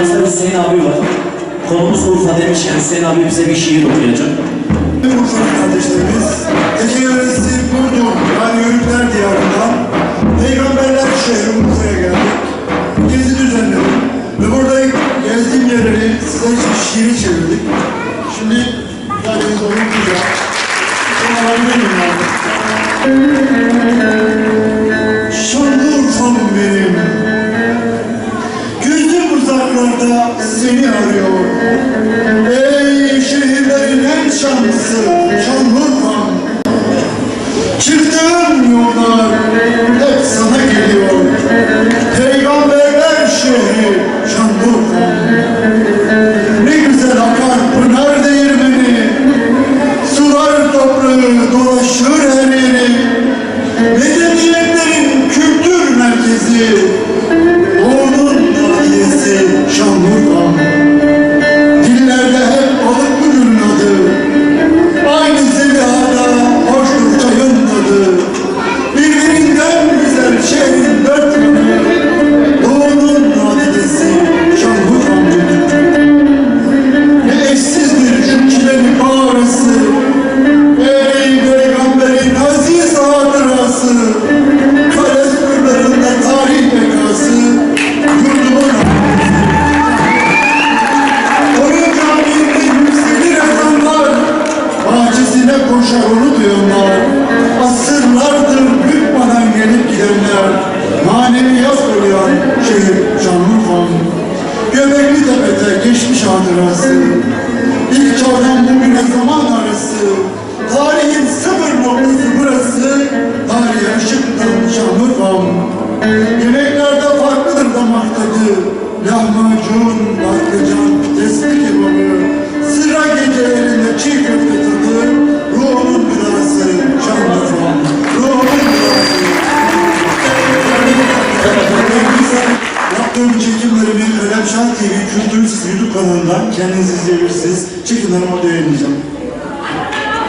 yanımızda Hüseyin abi var. Konumuz Urfa demişken Hüseyin abi bize bir şiir okuyacak. Urfalı kardeşlerimiz, Ege yöresi Burdur, yani Yörükler diyarından Peygamberler şehri Urfa'ya geldik. Gezi düzenledik ve burada gezdiğim yerleri size şiiri çevirdik. Şimdi müsaadeniz okuyacağım. Bunu alabilir miyim abi? Uzaklarda seni arıyor. Ey şehirlerin en şanlısı Şanlıurfa'm show me love. Maneviyat koruyan şehir Şanlıurfa'm. Göbekli Tepe'de geçmiş hatırası, ilk çağdan bugüne zaman arası, tarihin sıfır noktası burası, tarihe ışık tutan Şanlıurfa'm. Yemeklerde farklıdır damak tadı, lahmacun, Yaptığım çekimlerimi Kalemşah TV Kültür YouTube kanalından kendiniz izleyebilirsiniz. Çekimlerimi orada yayınlayacağım.